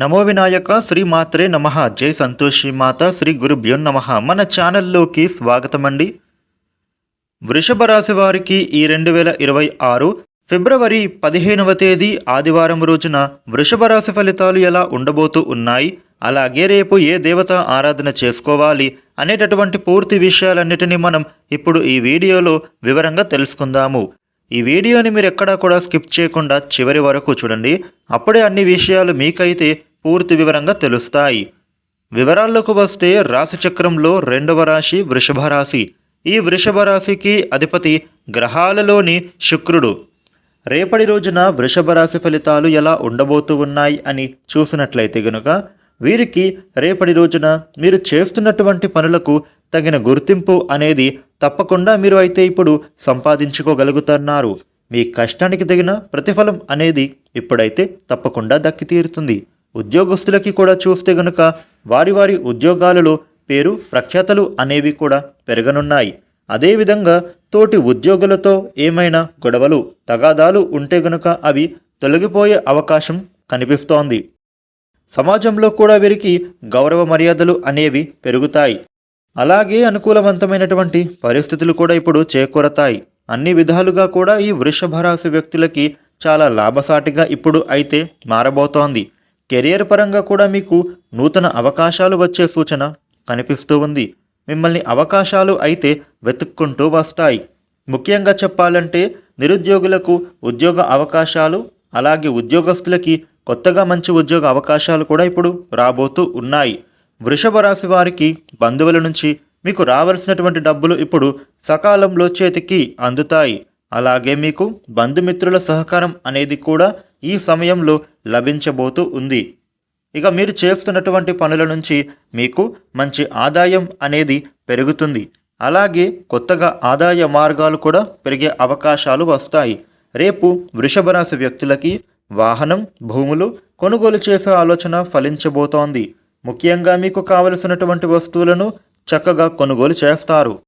నమో వినాయక శ్రీ మాత్రే నమ. జై సంతోషి మాత శ్రీ గురుభ్యో నమ. మన ఛానల్లోకి స్వాగతం అండి వృషభ రాశి వారికి ఈ రెండు వేల ఇరవై ఆరు ఫిబ్రవరి పదిహేనవ తేదీ ఆదివారం రోజున వృషభ రాశి ఫలితాలు ఎలా ఉండబోతూ ఉన్నాయి? అలాగే రేపు ఏ దేవత ఆరాధన చేసుకోవాలి అనేటటువంటి పూర్తి విషయాలన్నిటినీ మనం ఇప్పుడు ఈ వీడియోలో వివరంగా తెలుసుకుందాము. ఈ వీడియోని మీరు ఎక్కడా కూడా స్కిప్ చేయకుండా చివరి వరకు చూడండి. అప్పుడే అన్ని విషయాలు మీకైతే పూర్తి వివరంగా తెలుస్తాయి. వివరాల్లోకి వస్తే రాశిచక్రంలో రెండవ రాశి వృషభ రాశి. ఈ వృషభ రాశికి అధిపతి గ్రహాలలోని శుక్రుడు. రేపటి రోజున వృషభ రాశి ఫలితాలు ఎలా ఉండబోతూ ఉన్నాయి అని చూసినట్లయితే గనుక వీరికి రేపటి రోజున మీరు చేస్తున్నటువంటి పనులకు తగిన గుర్తింపు అనేది తప్పకుండా మీరు అయితే ఇప్పుడు సంపాదించుకోగలుగుతున్నారు. మీ కష్టానికి తగిన ప్రతిఫలం అనేది ఇప్పుడైతే తప్పకుండా దక్కి తీరుతుంది ఉద్యోగస్తులకి కూడా చూస్తే గనుక వారి వారి ఉద్యోగాలలో పేరు ప్రఖ్యాతలు అనేవి కూడా పెరగనున్నాయి. అదేవిధంగా తోటి ఉద్యోగులతో ఏమైనా గొడవలు తగాదాలు ఉంటే గనుక అవి తొలగిపోయే అవకాశం కనిపిస్తోంది. సమాజంలో కూడా వీరికి గౌరవ మర్యాదలు అనేవి పెరుగుతాయి. అలాగే అనుకూలవంతమైనటువంటి పరిస్థితులు కూడా ఇప్పుడు చేకూరతాయి. అన్ని విధాలుగా కూడా ఈ వృషభ రాశి వ్యక్తులకి చాలా లాభసాటిగా ఇప్పుడు అయితే మారబోతోంది. కెరియర్ పరంగా కూడా మీకు నూతన అవకాశాలు వచ్చే సూచన కనిపిస్తూ ఉంది. మిమ్మల్ని అవకాశాలు అయితే వెతుక్కుంటూ వస్తాయి. ముఖ్యంగా చెప్పాలంటే నిరుద్యోగులకు ఉద్యోగ అవకాశాలు అలాగే ఉద్యోగస్తులకి కొత్తగా మంచి ఉద్యోగ అవకాశాలు కూడా ఇప్పుడు రాబోతూ ఉన్నాయి. వృషభ రాశి వారికి బంధువుల నుంచి మీకు రావాల్సినటువంటి డబ్బులు ఇప్పుడు సకాలంలో చేతికి అందుతాయి. అలాగే మీకు బంధుమిత్రుల సహకారం అనేది కూడా ఈ సమయంలో లభించబోతూ ఉంది. ఇక మీరు చేస్తున్నటువంటి పనుల నుంచి మీకు మంచి ఆదాయం అనేది పెరుగుతుంది. అలాగే కొత్తగా ఆదాయ మార్గాలు కూడా పెరిగే అవకాశాలు వస్తాయి. రేపు వృషభ రాశి వ్యక్తులకి వాహనం భూములు కొనుగోలు చేసే ఆలోచన ఫలించబోతోంది. ముఖ్యంగా మీకు కావలసినటువంటి వస్తువులను చక్కగా కొనుగోలు చేస్తారు.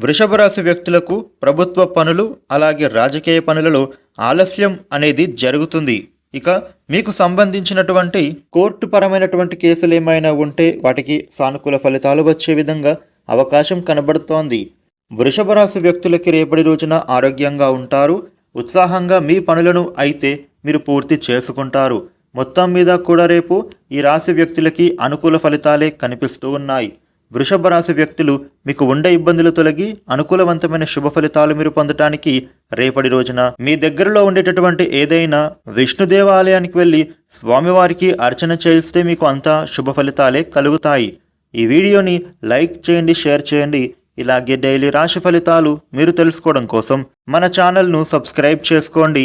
వృషభ రాశి వ్యక్తులకు ప్రభుత్వ పనులు అలాగే రాజకీయ పనులలో ఆలస్యం అనేది జరుగుతుంది. ఇక మీకు సంబంధించినటువంటి కోర్టు పరమైనటువంటి కేసులు ఏమైనా ఉంటే వాటికి సానుకూల ఫలితాలు వచ్చే విధంగా అవకాశం కనబడుతోంది. వృషభ రాశి వ్యక్తులకి రేపటి రోజున ఆరోగ్యంగా ఉంటారు. ఉత్సాహంగా మీ పనులను అయితే మీరు పూర్తి చేసుకుంటారు. మొత్తం మీద కూడా రేపు ఈ రాశి వ్యక్తులకి అనుకూల ఫలితాలే కనిపిస్తూ ఉన్నాయి. వృషభ రాశి వ్యక్తులు మీకు ఉండే ఇబ్బందులు తొలగి అనుకూలవంతమైన శుభ ఫలితాలు మీరు పొందటానికి రేపటి రోజున మీ దగ్గరలో ఉండేటటువంటి ఏదైనా విష్ణు దేవాలయానికి వెళ్ళి స్వామివారికి అర్చన చేయిస్తే మీకు అంతా శుభ ఫలితాలే కలుగుతాయి. ఈ వీడియోని లైక్ చేయండి షేర్ చేయండి. ఇలాగే డైలీ రాశి ఫలితాలు మీరు తెలుసుకోవడం కోసం మన ఛానల్ను సబ్స్క్రైబ్ చేసుకోండి.